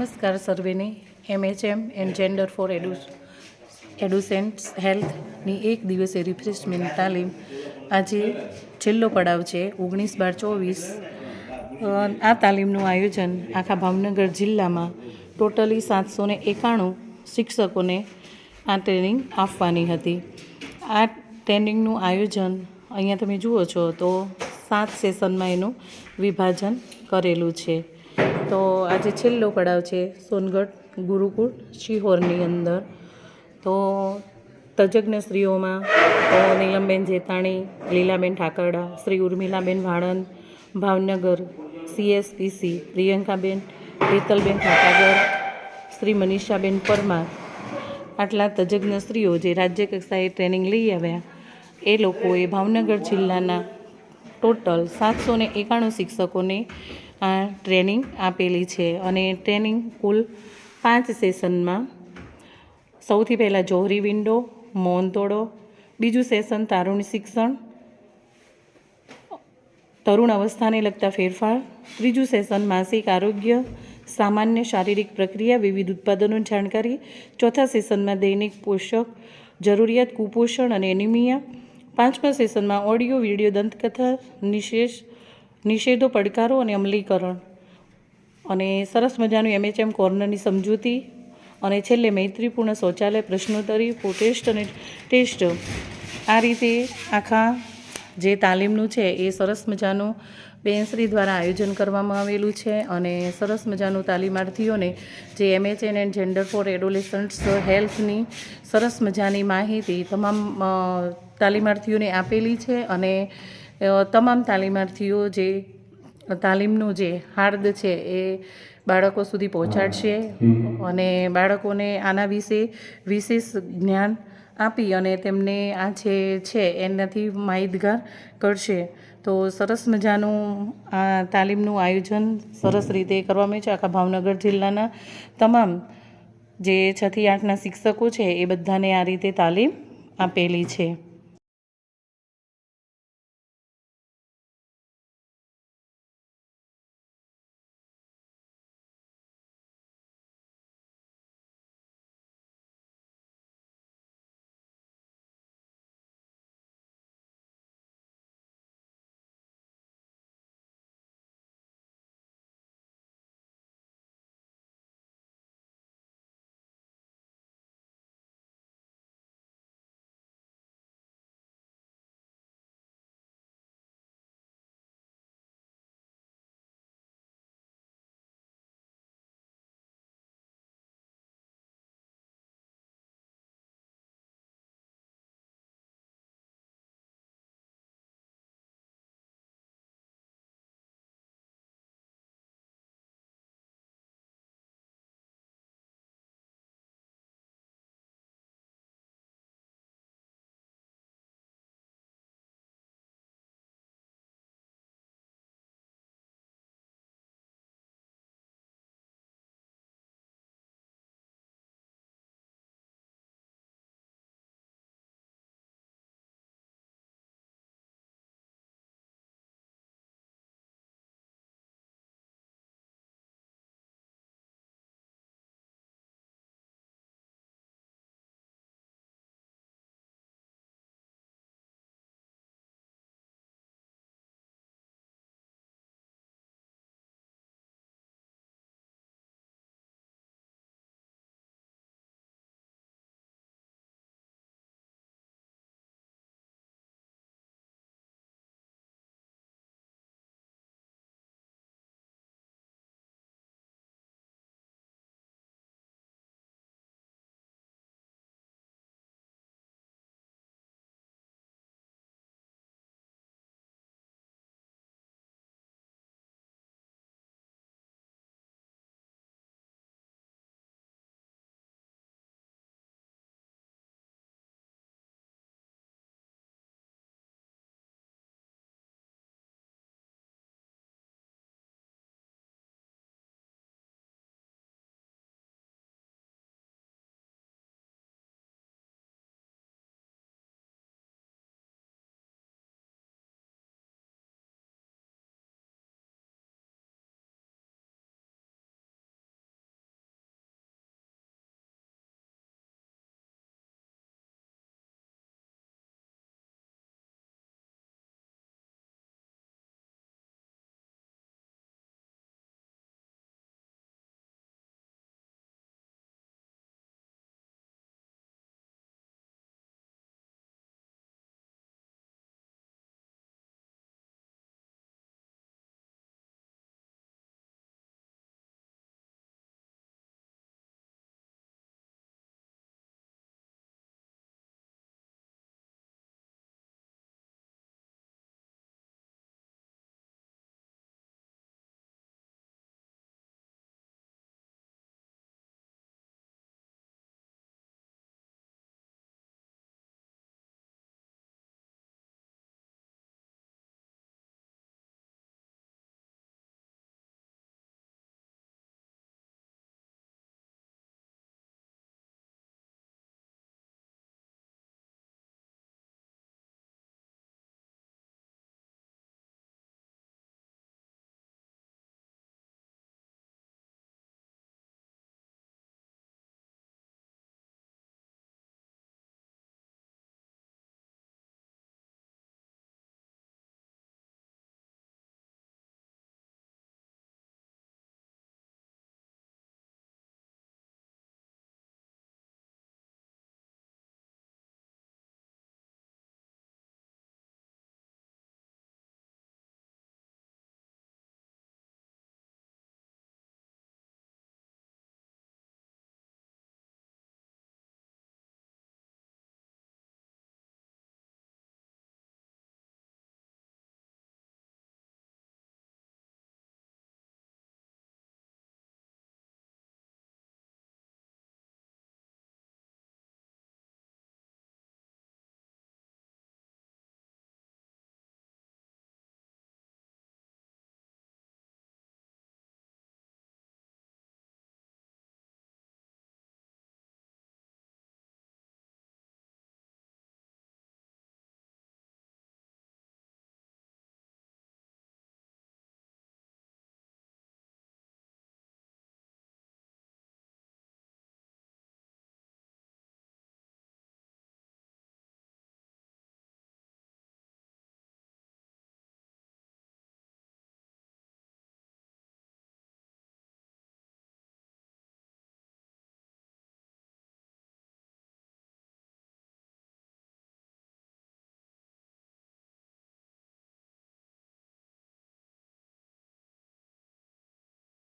નમસ્કાર સર્વેને MHM and gender for એડુ એડુસેન્ટ્સ હેલ્થની એક દિવસે રિફ્રેશમેન્ટ તાલીમ. આજે છેલ્લો પડાવ છે, ઓગણીસ બાર ચોવીસ. આ તાલીમનું આયોજન આખા ભાવનગર જિલ્લામાં ટોટલી સાતસો ને એકાણું શિક્ષકોને આ ટ્રેનિંગ આપવાની હતી. આ ટ્રેનિંગનું આયોજન અહીંયા તમે જુઓ છો તો સાત સેશનમાં એનું વિભાજન કરેલું છે. તો આજે છેલ્લો પડાવ છે સોનગઢ ગુરુકુળ શિહોરની અંદર. તો તજજ્ઞ સ્ત્રીઓમાં તો નીલમબેન જેતાણી, લીલાબેન ઠાકરડા, શ્રી ઉર્મિલાબેન વાળંદ, ભાવનગર સીએસપીસી પ્રિયંકાબેન, હેતલબેન ઠાકાગર શ્રી મનીષાબેન પરમાર. આટલા તજજ્ઞ સ્ત્રીઓ જે રાજ્ય કક્ષાએ ટ્રેનિંગ લઈ આવ્યા, એ લોકોએ ભાવનગર જિલ્લાના ટોટલ સાતસો ને એકાણું શિક્ષકોને આ ટ્રેનિંગ આપેલી છે અને ટ્રેનિંગ કુલ પાંચ સેશનમાં. સૌથી પહેલાં જોહરી વિન્ડો મૌન તોડો, બીજું સેશન તારુણ શિક્ષણ, તરુણ અવસ્થાને લગતા ફેરફાર, ત્રીજું સેશન માસિક આરોગ્ય, સામાન્ય શારીરિક પ્રક્રિયા, વિવિધ ઉત્પાદનોની જાણકારી, ચોથા સેશનમાં દૈનિક પોષક, જરૂરિયાત કુપોષણ અને એનિમિયા, પાંચમા સેશનમાં ઓડિયો, વીડિયો, દંતકથા, નિશેષ નિષેધો, પડકારો અને અમલીકરણ. અને સરસ મજાનું એમએચએમ કોર્નરની સમજૂતી. અને છેલ્લે મૈત્રીપૂર્ણ શૌચાલય પ્રશ્નોત્તરી પોટેસ્ટ અને ટેસ્ટ. આ રીતે આખા જે તાલીમનું છે એ સરસ મજાનું બેનશ્રી દ્વારા આયોજન કરવામાં આવેલું છે. અને સરસ મજાનું તાલીમાર્થીઓને જે MHN and gender for adolescents હેલ્થની સરસ મજાની માહિતી તમામ તાલીમાર્થીઓને આપેલી છે. અને તમામ તાલીમાર્થીઓ જે તાલીમનું જે હાર્દ છે એ બાળકો સુધી પહોંચાડશે અને બાળકોને આના વિશે વિશેષ જ્ઞાન આપી અને તેમને આ જે છે એનાથી માહિતગાર કરશે. તો સરસ મજાનું આ તાલીમનું આયોજન સરસ રીતે કરવામાં છે. આખા ભાવનગર જિલ્લાના તમામ જે છથી આઠના શિક્ષકો છે એ બધાને આ રીતે તાલીમ આપેલી છે.